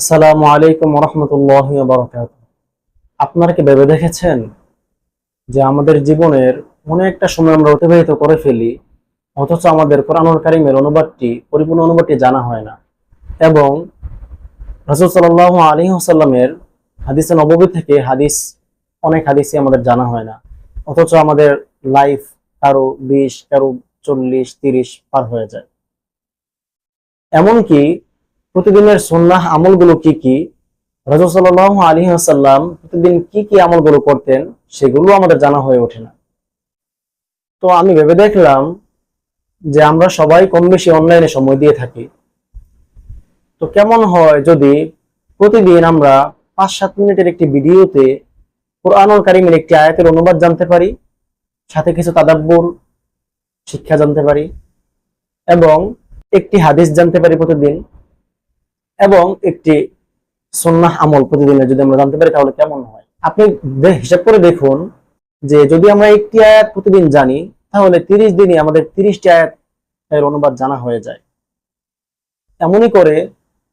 আসসালামু আলাইকুম রহমতুল্লাহ বারকাত আপনারা কি ভেবে দেখেছেন যে আমাদের জীবনের অনেকটা সময় আমরা অতিবাহিত করে ফেলি, অথচ আমাদের কোরআনুল কারিমের অনুবাদটি, পরিপূর্ণ অনুবাদটি জানা হয় না? এবং রাসূল সাল্লাল্লাহু আলাইহি ওয়াসাল্লামের হাদিসে নববী থেকে হাদিস, অনেক হাদিসই আমাদের জানা হয় না। অথচ আমাদের লাইফ কারও বিশ, কারও চল্লিশ, তিরিশ পার হয়ে যায়। এমনকি প্রতিদিনের সুন্নাহ আমলগুলো কি কি? রাজু সাল্লাহ আলী আসাল্লাম প্রতিদিন কি কি আমলগুলো করতেন সেগুলো আমাদের জানা হয়ে ওঠে না। তো আমি ভেবে দেখলাম যে আমরা সবাই কম বেশি অনলাইনে সময় দিয়ে থাকি। তো কেমন হয় যদি প্রতিদিন আমরা পাঁচ সাত মিনিটের একটি ভিডিওতে কোরআনুল কারিমের একটি আয়াতের অনুবাদ জানতে পারি, সাথে কিছু তাদাব্বুর শিক্ষা জানতে পারি এবং একটি হাদিস জানতে পারি প্রতিদিন এবং একটি সন্ন্যাহ আমল প্রতিদিনের যদি আমরা জানতে পারি তাহলে কেমন হয়? আপনি হিসাব করে দেখুন যে যদি আমরা একটি আয়াত প্রতিদিন জানি, তাহলে তিরিশ দিনই আমাদের তিরিশটি আয়াত এর অনুবাদ জানা হয়ে যায়। এমনই করে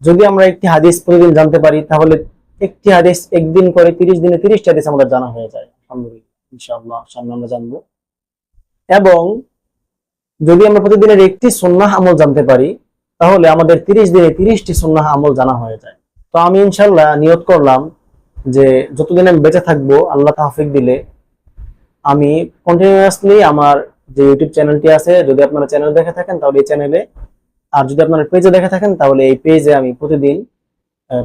যদি আমরা একটি হাদিস প্রতিদিন জানতে পারি, তাহলে একটি হাদিস একদিন করে তিরিশ দিনে তিরিশটি হাদিস আমাদের জানা হয়ে যায়। আলহামদুলিল্লাহ, ইনশাআল্লাহ, সামনে আমরা জানব। এবং যদি আমরা প্রতিদিনের একটি সুন্নাহ আমল জানতে পারি তাহলে আমাদের তিরিশ দিনে তিরিশটি সুন্নাহ আমল জানা হয়ে যায়। তো আমি ইনশাল্লাহ নিয়ত করলাম যে যতদিন আমি বেঁচে থাকব, আল্লাহ তাহফিক দিলে আমি কন্টিনিউয়াসলি আমার যে ইউটিউব চ্যানেলটি আছে, যদি আপনারা চ্যানেল দেখে থাকেন তাহলে এই চ্যানেলে, আর যদি আপনারা পেজে দেখে থাকেন তাহলে এই পেজে আমি প্রতিদিন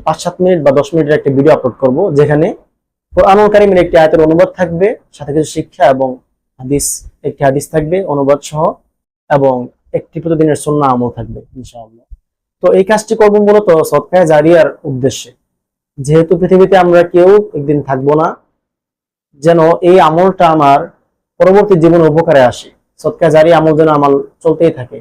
পাঁচ সাত মিনিট বা দশ মিনিটের একটি ভিডিও আপলোড করব, যেখানে কোরআনুল কারিমের একটি আয়াতের অনুবাদ থাকবে, সাথে কিছু শিক্ষা এবং হাদিস, একটি হাদিস থাকবে, অনুবাদ সহ, এবং একটি প্রতিদিনের সুন্নাহ আমল থাকবে, ইনশাআল্লাহ। তো এই কাজটি করব মূলত সৎকায় জারিয়ার উদ্দেশ্যে। যেহেতু পৃথিবীতে আমরা কেউ একদিন থাকব না, যেন এই আমলটা আমার পরবর্তী জীবনে উপকারে আসে। সৎকায় জারি আমল যেন আমার চলতেই থাকে।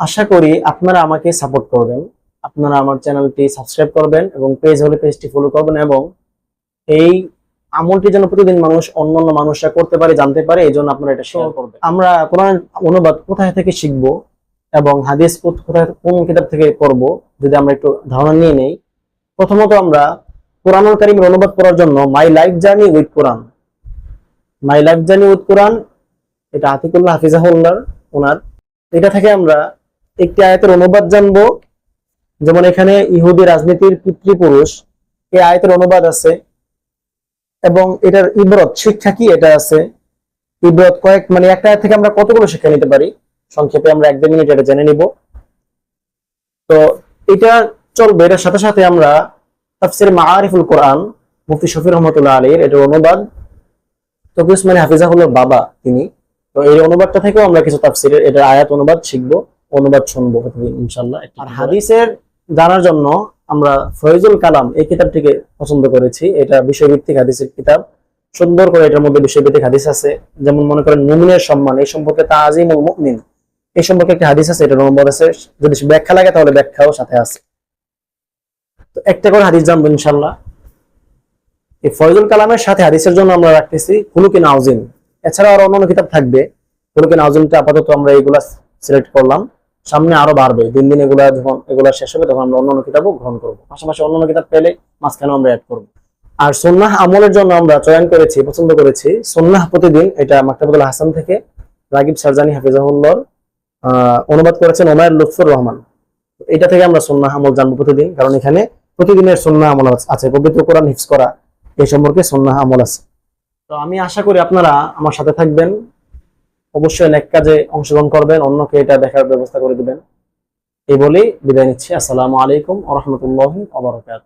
আশা করি আপনারা আমাকে সাপোর্ট করবেন, আপনারা আমার চ্যানেলটি সাবস্ক্রাইব করবেন এবং পেজ হলে পেজটি ফলো করবেন এবং এই আমলটি যেন প্রতিদিন মানুষ অন্যান্য মানুষরা করতে পারে জানতে পারে এই জন্য আপনারা এটা শেয়ার করবেন। আমরা কোরআন অনুবাদ কোথায় থেকে শিখব এবং হাদিস কোথায় কোন কিতাব থেকে করব যদি আমরা একটু ধারণা নিয়ে নেই। প্রথমত আমরা কোরআনুল কারিমের অনুবাদ করার জন্য my life journey with Quran my life journey with Quran এটা আতিকুল্লাহ হাফিজাহুল্লার ওনার। এটা থেকে আমরা একটি আয়াতের অনুবাদ জানব। যেমন এখানে ইহুদি রাজনীতির পিতৃপুরুষ এই আয়াতের অনুবাদ আছে। এবং এটার ইবরত শিক্ষা কি এটা আছে? ইবরত কয়েক মানে একটা থেকে আমরা কতগুলো শিক্ষা নিতে পারি? সংক্ষেপে আমরা এক দুই মিনিট এটা জেনে নিব। তো এটা চলবে এটার সাথে সাথে আমরা তাফসির মাআরিফুল কোরআন মুফতি শফির রহমতুল্লাহ আলীর এটার অনুবাদ তবি উসমানী হাফিজাহুল্লার বাবা তিনি তো এই অনুবাদটা থেকেও আমরা কিছু তাফসিরের এটার আয়াত অনুবাদ শিখব অনুবাদ শুনব ইনশাল্লাহ আর হাদিসের জানার জন্য আমরা ফয়জুল কালাম এই কিতাবটিকে পছন্দ করেছি। এটা বিষয়ভিত্তিক হাদিসের কিতাব। সুন্দর করে এটার মধ্যে বিষয়ভিত্তিক হাদিস আছে। যেমন মনে করেন মুমিনের সম্মান, এই সম্পর্কে তাজিমুল মুমিন। এই সম্পর্কে একটা হাদিস আছে এটার নম্বর আছে। যদি ব্যাখ্যা লাগে তাহলে ব্যাখ্যাও সাথে আছে। তো একটা করে হাদিস জানব ইনশাল্লাহ এই ফয়জুল কালামের সাথে হাদিসের জন্য আমরা রাখতেছি কুলুকি নাউজিন এছাড়াও আরও অন্যান্য কিতাব থাকবে। কুলুকি নাউজিনটা আপাতত আমরা এইগুলা সিলেক্ট করলাম। সামনে আরও বাড়বে। দিন দিন এগুলা যখন এগুলা শেষ হবে, তখন আমরা অন্যান্য কিতাবও গ্রহণ করব। পাশাপাশি অন্যান্য কিতাব পেলে মাঝখানেও আমরা অ্যাড করব। আর সন্ন্যাহ আমলের জন্য আমরা চয়ন করেছি, পছন্দ করেছি সন্ন্যাহ প্রতিদিন, এটা মাকতাবুল হাসান থেকে রাগিব সারজানি হাফিজাহুল্লার অনুবাদ করেছেন ওমায়ের লুৎফুর রহমান। এটা থেকে আমরা সন্ন্যাহ আমল জানব প্রতিদিন, কারণ এখানে প্রতিদিনের সন্ন্যাহ আমল আছে পবিত্র কোরআন হিফজ করা, এই সম্পর্কে সন্ন্যাহ আমল আছে। তো আমি আশা করি আপনারা আমার সাথে থাকবেন। অবশ্যই নেক কাজে অংশগ্রহণ করবেন, অন্যকে এটা দেখার ব্যবস্থা করে দিবেন। এই বলেই বিদায় নিচ্ছি। আসসালামু আলাইকুম আ রহমতুল্লাহ আবরকাত